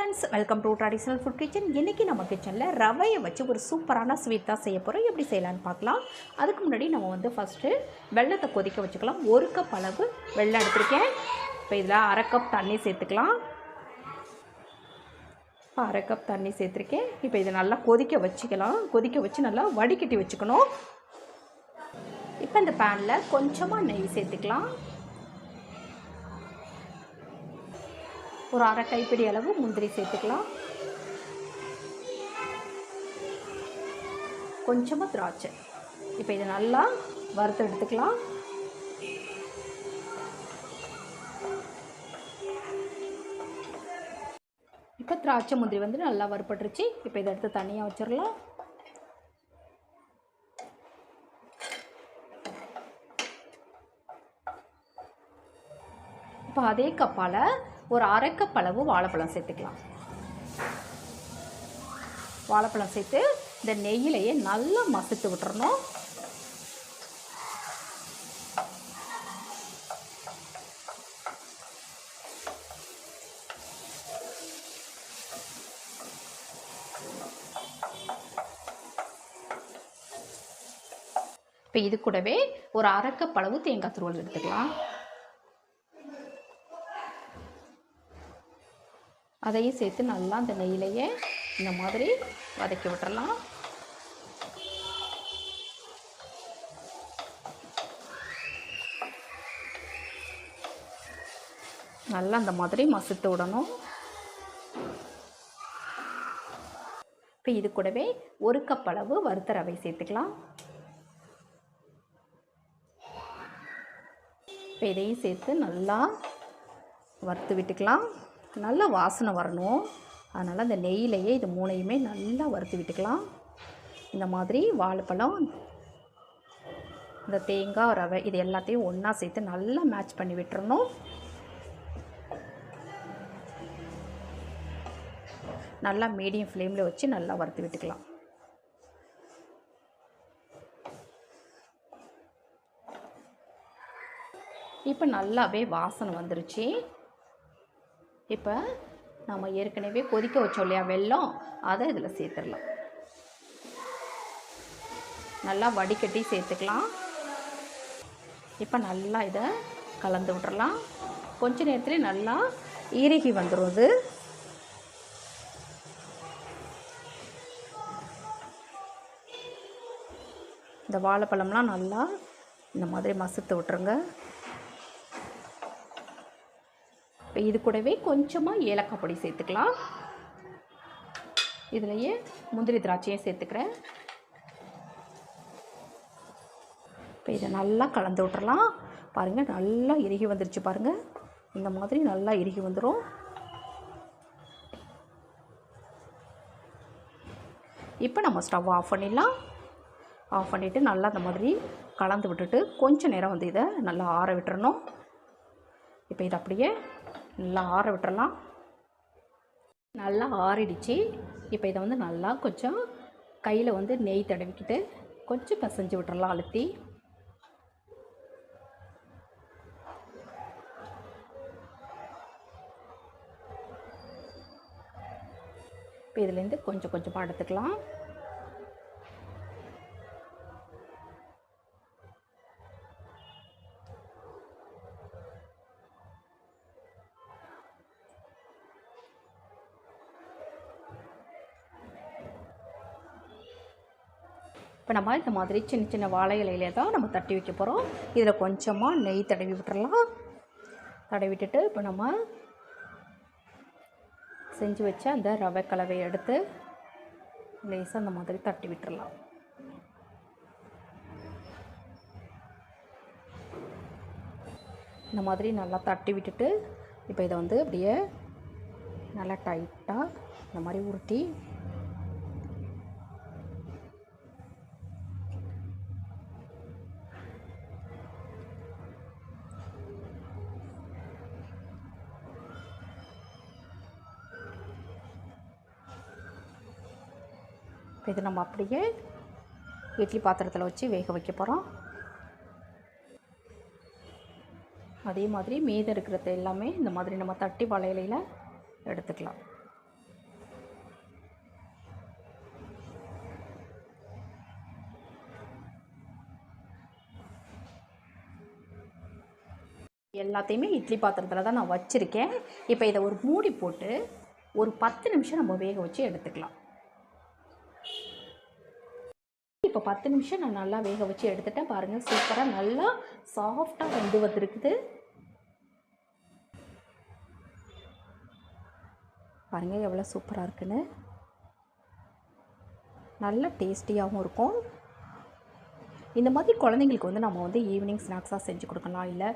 Friends welcome to traditional food kitchen இன்றைக்கி நம்ம கிச்சனில் ரவையை வச்சு ஒரு சூப்பரான ஸ்வீட் தான் செய்ய போகிறோம் எப்படி செய்யலான்னு பார்க்கலாம். அதுக்கு முன்னாடி நம்ம வந்து ஃபஸ்ட்டு வெள்ளத்தை கொதிக்க வச்சுக்கலாம். ஒரு கப் அளவு வெள்ளம் எடுத்திருக்கேன். இப்போ இதில் அரை கப் தண்ணி சேர்த்துக்கலாம். இப்போ அரை கப் தண்ணி சேர்த்துருக்கேன். இப்போ இதை நல்லா கொதிக்க வச்சுக்கலாம். கொதிக்க வச்சு நல்லா வடிகட்டி வச்சுக்கணும். இப்போ இந்த பேனில் கொஞ்சமாக நெய் சேர்த்துக்கலாம். ஒரு அரை கைப்பிடி அளவு முந்திரி சேர்த்துக்கலாம். கொஞ்சமாக திராட்சை. இப்போ இதை நல்லா வறுத்து எடுத்துக்கலாம். இப்போ திராட்சை முந்திரி வந்து நல்லா வறுப்பட்டுருச்சு இப்போ இதை எடுத்து தனியாக வச்சிடலாம். இப்போ அதே கப்பால் ஒரு அரைக்கப்பளவு வாழைப்பழம் சேர்த்துக்கலாம். வாழைப்பழம் சேர்த்து இந்த நெய்யிலையே நல்லா மசித்து விட்டுறணும். இப்போ இது கூடவே ஒரு அரைக்கப்பளவு தேங்காய் துருவல் எடுத்துக்கலாம். அதையும் சேர்த்து நல்லா அந்த நெய்யிலையே இந்த மாதிரி வதக்கி விட்டுறலாம். நல்லா அந்த மாதிரி மசித்து விடணும். இப்போ இது கூடவே ஒரு கப் அளவு வறுத்த ரவை சேர்த்துக்கலாம். இப்போ இதையும் சேர்த்து நல்லா வறுத்து விட்டுக்கலாம். நல்லா வாசனை வரணும். அதனால் அந்த நெய்யிலையே இது மூணையுமே நல்லா வறுத்து விட்டுக்கலாம். இந்த மாதிரி வாழைப்பழம் இந்த தேங்காய் ரவை இது எல்லாத்தையும் ஒன்றா சேர்த்து நல்லா மேட்ச் பண்ணி விட்டுறணும். நல்லா மீடியம் ஃப்ளேமில் வச்சு நல்லா வறுத்து விட்டுக்கலாம். இப்போ நல்லாவே வாசனை வந்துருச்சு. இப்போ நம்ம ஏற்கனவே கொதிக்க வச்சோம் இல்லையா வெல்லம்? அதை இதில் சேர்த்துடலாம். நல்லா வடிகட்டி சேர்த்துக்கலாம். இப்போ நல்லா இதை கலந்து விட்றலாம் கொஞ்ச நேரத்துலேயே நல்லா இறுகி வந்துடும் இது இந்த வாழைப்பழம்லாம் நல்லா இந்த மாதிரி மசித்து விட்ருங்க இப்போ இது கூடவே கொஞ்சமாக ஏலக்காய் பொடி சேர்த்துக்கலாம். இதுலையே முந்திரி திராட்சையும் சேர்த்துக்கிறேன். இப்போ இதை நல்லா கலந்து விட்றலாம் பாருங்கள் நல்லா இறுகி வந்துருச்சு பாருங்கள் இந்த மாதிரி நல்லா இறுகி வந்துடும் இப்போ நம்ம ஸ்டவ் ஆஃப் பண்ணிடலாம். ஆஃப் பண்ணிவிட்டு நல்லா அந்த மாதிரி கலந்து விட்டுட்டு கொஞ்சம் நேரம் வந்து இதை நல்லா ஆற விட்டுறணும். இப்போ இதை அப்படியே நல்லா ஆற விட்டுறலாம். நல்லா ஆறிடுச்சு. இப்போ இதை வந்து நல்லா கொஞ்சம் கையில் வந்து நெய் தடவிக்கிட்டு கொஞ்சம் பிசைஞ்சு விட்டுறலாம் அழுத்தி. இப்போ இதுலேருந்து கொஞ்சம் கொஞ்சமாக எடுத்துக்கலாம். இப்போ நம்ம இந்த மாதிரி சின்ன சின்ன வாழை இலையிலே தான் நம்ம தட்டி வைக்க போகிறோம் இதில் கொஞ்சமாக நெய் தடவி விட்டுறலாம். தடவி விட்டுட்டு இப்போ நம்ம செஞ்சு வச்ச அந்த ரவை கலவையை எடுத்து லேசாக அந்த மாதிரி தட்டி விட்டுறலாம். இந்த மாதிரி நல்லா தட்டி விட்டுட்டு இப்போ இதை வந்து அப்படியே நல்லா டைட்டாக இந்த மாதிரி உருட்டி இது நம்ம அப்படியே இட்லி பாத்திரத்தில் வச்சு வேக வைக்க போகிறோம் அதே மாதிரி மீதம் இருக்கிறத எல்லாமே இந்த மாதிரி நம்ம தட்டி வளையலையில் எடுத்துக்கலாம். எல்லாத்தையுமே இட்லி பாத்திரத்தில் தான் நான் வச்சுருக்கேன். இப்போ இதை ஒரு மூடி போட்டு ஒரு பத்து நிமிஷம் நம்ம வேக வச்சு எடுத்துக்கலாம். இப்போ பத்து நிமிஷம் நான் நல்லா வேக வச்சு எடுத்துட்டேன். பாருங்கள் சூப்பராக நல்லா சாஃப்டாக வெந்து வந்திருக்குது. பாருங்கள் எவ்வளோ சூப்பராக இருக்குன்னு. நல்ல டேஸ்டியாகவும் இருக்கும். இந்த மாதிரி குழந்தைங்களுக்கு வந்து நம்ம வந்து ஈவினிங் ஸ்நாக்ஸாக செஞ்சு கொடுக்கலாம். இல்லை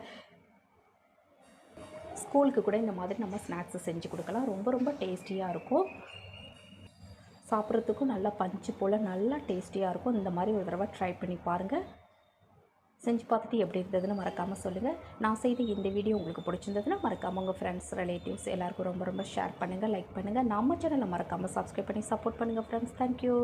ஸ்கூலுக்கு கூட இந்த மாதிரி நம்ம ஸ்நாக்ஸை செஞ்சு கொடுக்கலாம். ரொம்ப ரொம்ப டேஸ்டியாக இருக்கும். சாப்பிட்றதுக்கும் நல்லா பஞ்சு போல் நல்லா டேஸ்டியாக இருக்கும். இந்த மாதிரி ஒரு தடவை ட்ரை பண்ணி பாருங்கள் செஞ்சு பார்த்துட்டு எப்படி இருந்ததுன்னு மறக்காமல் சொல்லுங்கள் நான் செய்த இந்த வீடியோ உங்களுக்கு பிடிச்சிருந்ததுன்னா மறக்காமல் உங்கள் ஃப்ரெண்ட்ஸ் ரிலேட்டிவ்ஸ் எல்லாருக்கும் ரொம்ப ரொம்ப ஷேர் பண்ணுங்கள் லைக் பண்ணுங்கள் நம்ம சேனலை மறக்காமல் சப்ஸ்கிரைப் பண்ணி சப்போர்ட் பண்ணுங்கள் ஃப்ரெண்ட்ஸ் தேங்க்யூ